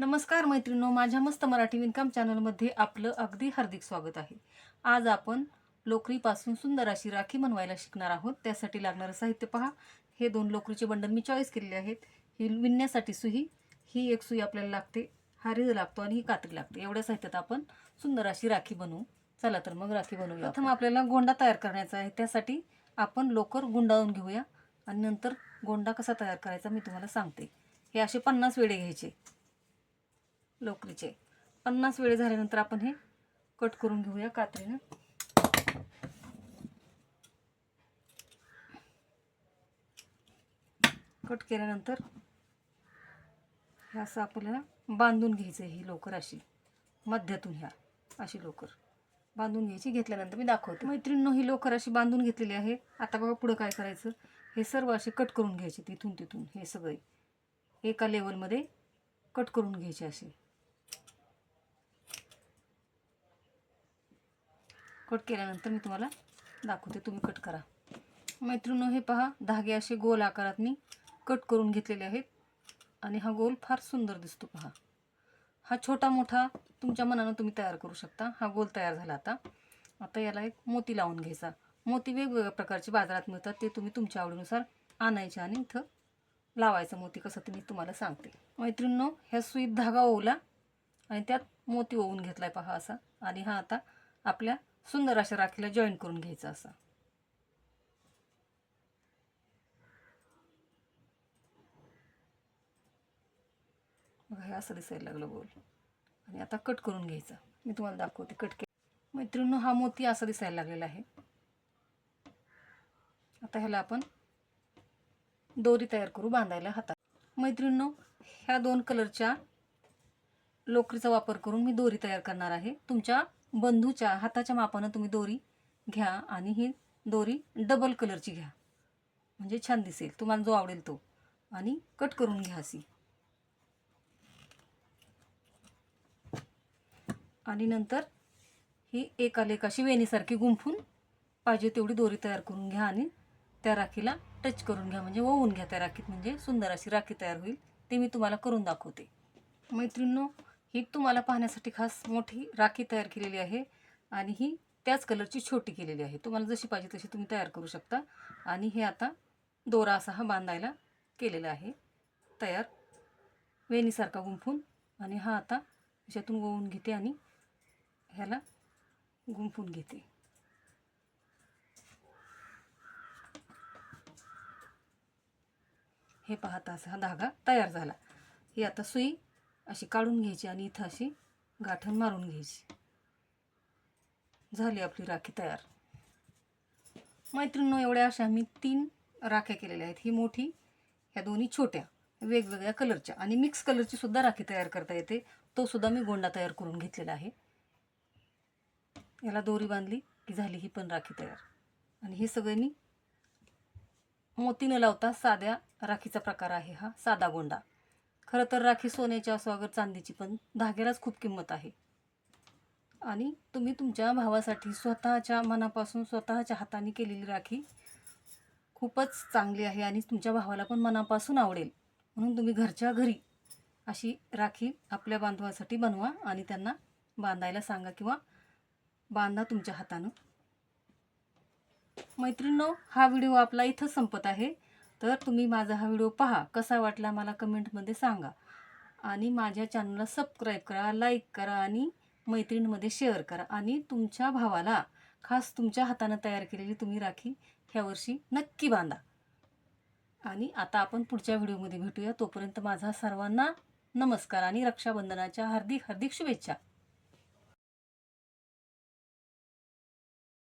नमस्कार मैत्रिणींनो माझ्या मस्त मराठी विनकम चॅनलमध्ये आपलं अगदी हार्दिक स्वागत आहे. आज आपण लोकरीपासून सुंदर अशी राखी बनवायला शिकणार आहोत. त्यासाठी लागणारं साहित्य पहा. हे दोन लोकरीचे बंडल मी चॉईस केलेले आहेत. ही विणण्यासाठी सुई ही एक सुई आपल्याला लागते. हा लागतो आणि ही कात्री लागते. एवढ्या साहित्यात आपण सुंदर अशी राखी बनवू. चला तर मग राखी बनवूया प्रथम आपल्याला गोंडा तयार करण्याचा आहे. त्यासाठी आपण लोकर गुंडाळून घेऊया. आणि नंतर गोंडा कसा तयार करायचा मी तुम्हाला सांगते. हे असे पन्नास वेळे घ्यायचे. लोकरीचे. पन्नास वेळे झाल्यानंतर आपण हे कट करून घेऊया कात्रीनं. कट केल्यानंतर हे असं आपल्याला बांधून घ्यायचं ही लोकर अशी. मध्यातून ह्या अशी लोकर. बांधून घ्यायची घेतल्यानंतर मी दाखवते. मैत्रिणीनं ही लोकर अशी बांधून घेतलेली आहे. आता बघा पुढं काय करायचं. हे सर्व असे कट करून घ्यायचे तिथून तिथून हे सगळे. एका लेवलमध्ये कट करून घ्यायचे असे. कट केल्यानंतर मी तुम्हाला दाखवते. तुम्ही कट करा. मैत्रिणो हे पहा. धागे असे गोल आकारात मी कट करून घेतलेले आहेत. आणि हा गोल फार सुंदर दिसतो पहा. हा छोटा मोठा तुमच्या मनानं तुम्ही तयार करू शकता. हा गोल तयार झाला आता. आता याला एक मोती लावून घ्यायचा. मोती वेगवेगळ्या प्रकारचे बाजारात मिळतात. ते तुम्ही तुमच्या आवडीनुसार आणायचे आणि इथं लावायचं. मोती कसं ते मी तुम्हाला सांगते. मैत्रिणींनो ह्या सुईत धागा ओवला आणि त्यात मोती ओवून घेतला आहे पहा असा. आणि हा आता आपल्या सुंदर अशा राखीला जॉईन करून घ्यायचा असा. बघा हे असं दिसायला लागलं बोल. आणि आता कट करून घ्यायचा. मी तुम्हाला दाखवते कट के मैत्रिणींनो हा मोती असा दिसायला लागलेला आहे. आता ह्याला आपण दोरी तयार करू बांधायला हातात. मैत्रिणींनो ह्या दोन कलरच्या लोकरीचा वापर करून मी दोरी तयार करणार आहे. तुमच्या बंधूच्या हाताच्या मापानं तुम्ही दोरी घ्या आणि ही दोरी डबल कलरची घ्या. म्हणजे छान दिसेल. तुम्हाला जो आवडेल तो. आणि कट करून घ्या अशी. आणि नंतर ही एकाला एक अशी वेणीसारखी गुंफून पाहिजे तेवढी दोरी तयार करून घ्या आणि त्या राखीला टच करून घ्या. म्हणजे ओवून घ्या त्या राखीत. म्हणजे सुंदर अशी राखी तयार होईल. ते मी तुम्हाला करून दाखवते. मैत्रिणींनो ही तुम्हाला पाहण्यासाठी खास मोठी राखी तयार केलेली आहे आणि ही त्याच कलरची छोटी केलेली आहे. तुम्हाला जशी पाहिजे तशी तुम्ही तयार करू शकता. आणि हे आता दोरा असा हा बांधायला केलेला आहे. तयार वेणीसारखा गुंफून. आणि हा आता याच्यातून गोवून घेते आणि ह्याला गुंफून घेते. हे पाहता असा हा धागा तयार झाला. ही आता सुई अशी काढून घ्यायची आणि इथं अशी गाठण मारून घ्यायची. झाली आपली राखी तयार. मैत्रिणींनो एवढ्या अशा मी तीन राख्या केलेल्या आहेत. ही मोठी ह्या दोन्ही छोट्या वेगवेगळ्या कलरच्या. आणि मिक्स कलरची सुद्धा राखी तयार करता येते. तो सुद्धा मी गोंडा तयार करून घेतलेला आहे. याला दोरी बांधली की झाली ही पण राखी तयार. आणि हे सगळे मी मोती न लावता साध्या राखीचा प्रकार आहे हा साधा गोंडा. खरं तर राखी सोन्याची असो अगर चांदीची पण धाग्यालाच खूप किंमत आहे. आणि तुम्ही तुमच्या भावासाठी स्वतःच्या मनापासून स्वतःच्या हाताने केलेली राखी खूपच चांगली आहे आणि तुमच्या भावाला पण मनापासून आवडेल. म्हणून तुम्ही घरच्या घरी अशी राखी आपल्या बांधवासाठी बनवा आणि त्यांना बांधायला सांगा किंवा बांधा तुमच्या हातानं. मैत्रिणींनो हा व्हिडिओ आपला इथं संपत आहे. तर तुम्ही माझा हा व्हिडिओ पहा. कसा वाटला मला कमेंटमध्ये सांगा. आणि माझ्या चॅनलला सबस्क्राईब करा लाईक करा आणि मैत्रिणीमध्ये शेअर करा. आणि तुमच्या भावाला खास तुमच्या हातानं तयार केलेली तुम्ही राखी ह्या वर्षी नक्की बांधा. आणि आता आपण पुढच्या व्हिडिओमध्ये भेटूया. तोपर्यंत माझा सर्वांना नमस्कार आणि रक्षाबंधनाच्या हार्दिक हार्दिक शुभेच्छा.